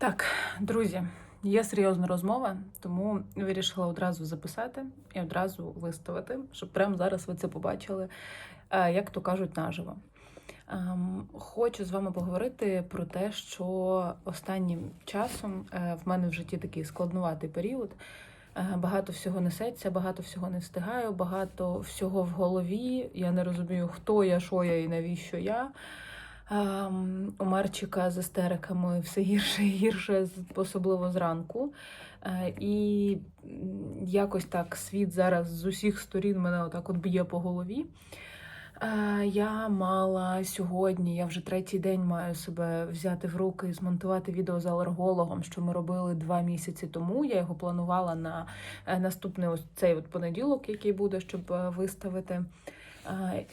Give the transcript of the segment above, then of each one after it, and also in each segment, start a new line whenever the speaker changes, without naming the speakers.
Так, друзі, є серйозна розмова, тому вирішила одразу записати і одразу виставити, щоб прямо зараз ви це побачили, е, як то кажуть, наживо. Ем, Хочу з вами поговорити про те, що останнім часом е, в мене в житті такий складнуватий період. Е, Багато всього несеться, багато всього не встигаю, багато всього в голові. Я не розумію, хто я, що я і навіщо я. Ем, у Марчика з істериками все гірше і гірше, особливо зранку. Е, І якось так світ зараз з усіх сторін мене отак от б'є по голові. Е, Я мала сьогодні, я вже третій день маю себе взяти в руки і змонтувати відео з алергологом, що ми робили два місяці тому. Я його планувала на е, наступний ось цей от понеділок, який буде, щоб виставити.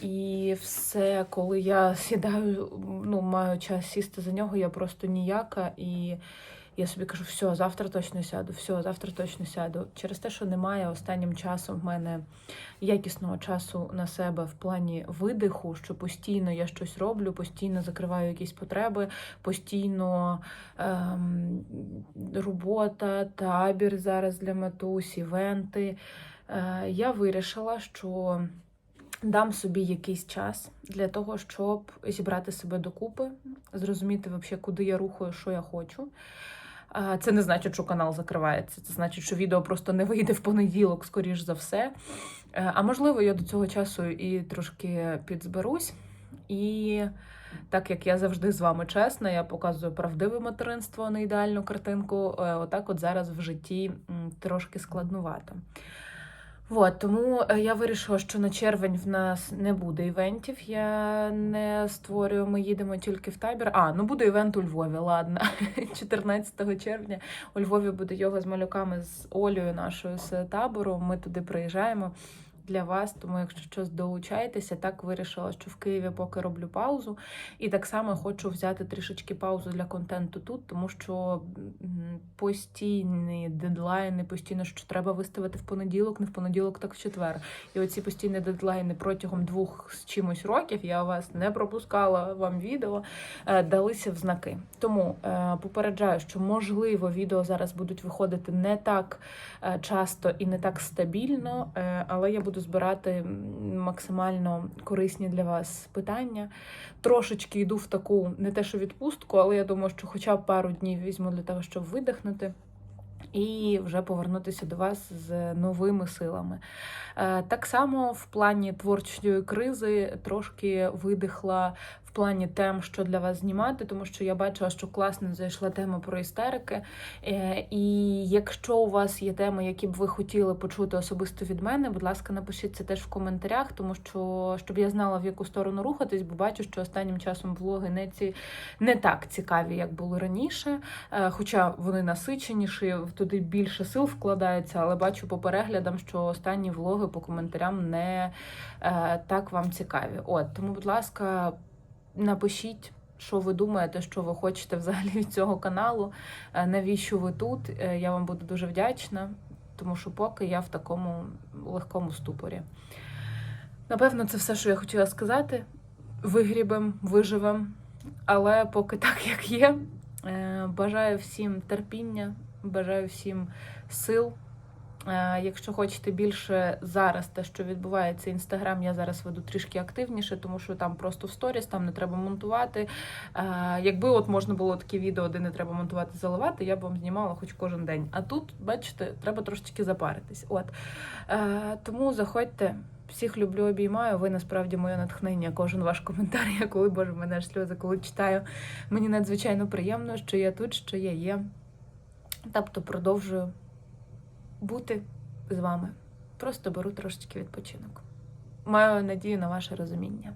І все, коли я сідаю, ну маю час сісти за нього, я просто ніяка. І я собі кажу, все, завтра точно сяду, все, завтра точно сяду. Через те, що немає останнім часом в мене якісного часу на себе в плані видиху, що постійно я щось роблю, постійно закриваю якісь потреби, постійно ем, робота, табір зараз для матусь, івенти. Е, я вирішила, що дам собі якийсь час для того, щоб зібрати себе докупи, зрозуміти, вообще, куди я рухаю, що я хочу. Це не значить, що канал закривається. Це значить, що відео просто не вийде в понеділок, скоріш за все. Е, А можливо, я до цього часу і трошки підзберусь. І так як я завжди з вами чесна, я показую правдиве материнство, не ідеальну картинку. е, Отак, от зараз в житті трошки складнувато. Вот, тому е, я вирішила, що на червень в нас не буде івентів. Я не створюю, ми їдемо тільки в табір. А, ну буде івент у Львові, ладно. 14 червня у Львові буде йога з малюками з Олею нашою з табору. Ми туди приїжджаємо для вас. Тому, якщо щось долучаєтеся, так вирішила, що в Києві поки роблю паузу. І так само хочу взяти трішечки паузу для контенту тут, тому що постійні дедлайни, постійно, що треба виставити в понеділок, не в понеділок, так в четвер. І оці постійні дедлайни протягом двох з чимось років я вас не пропускала вам відео, е, далися в знаки. Тому е, попереджаю, що можливо відео зараз будуть виходити не так е, часто і не так стабільно, але я буду збирати максимально корисні для вас питання. Трошечки йду в таку не те, що відпустку, але я думаю, що хоча б пару днів візьму для того, щоб видихнути. І вже повернутися до вас з новими силами. Е, Так само в плані творчої кризи трошки видихла в плані тем, що для вас знімати, тому що я бачила, що класно зайшла тема про істерики. Е, І якщо у вас є теми, які б ви хотіли почути особисто від мене, будь ласка, напишіть це теж в коментарях, тому що щоб я знала, в яку сторону рухатись, бо бачу, що останнім часом влоги не ці не так цікаві, як були раніше. Е, Хоча вони насиченіші, туди більше сил вкладається, але бачу по переглядам, що останні влоги по коментарям не е, так вам цікаві. От тому, будь ласка, напишіть. Що ви думаєте, що ви хочете взагалі від цього каналу? Е, Навіщо ви тут? Е, Я вам буду дуже вдячна, тому що поки я в такому легкому ступорі. Напевно, це все, що я хотіла сказати. Вигрібем, виживем, але поки так, як є. Е, Бажаю всім терпіння, бажаю всім сил. Е, Якщо хочете більше зараз, те, що відбувається, інстаграм, я зараз веду трішки активніше, тому що там просто в сторіс, там не треба монтувати. Е, Якби от можна було такі відео, де не треба монтувати, заливати, я б вам знімала хоч кожен день. А тут, бачите, треба трошечки запаритись. От Е, тому заходьте. Всіх люблю, обіймаю. Ви насправді моє натхнення. Кожен ваш коментар. Я коли боже, мене аж сльози, коли читаю. Мені надзвичайно приємно, що я тут, що я є. Тобто продовжую бути з вами. Просто беру трошечки відпочинок. Маю надію на ваше розуміння.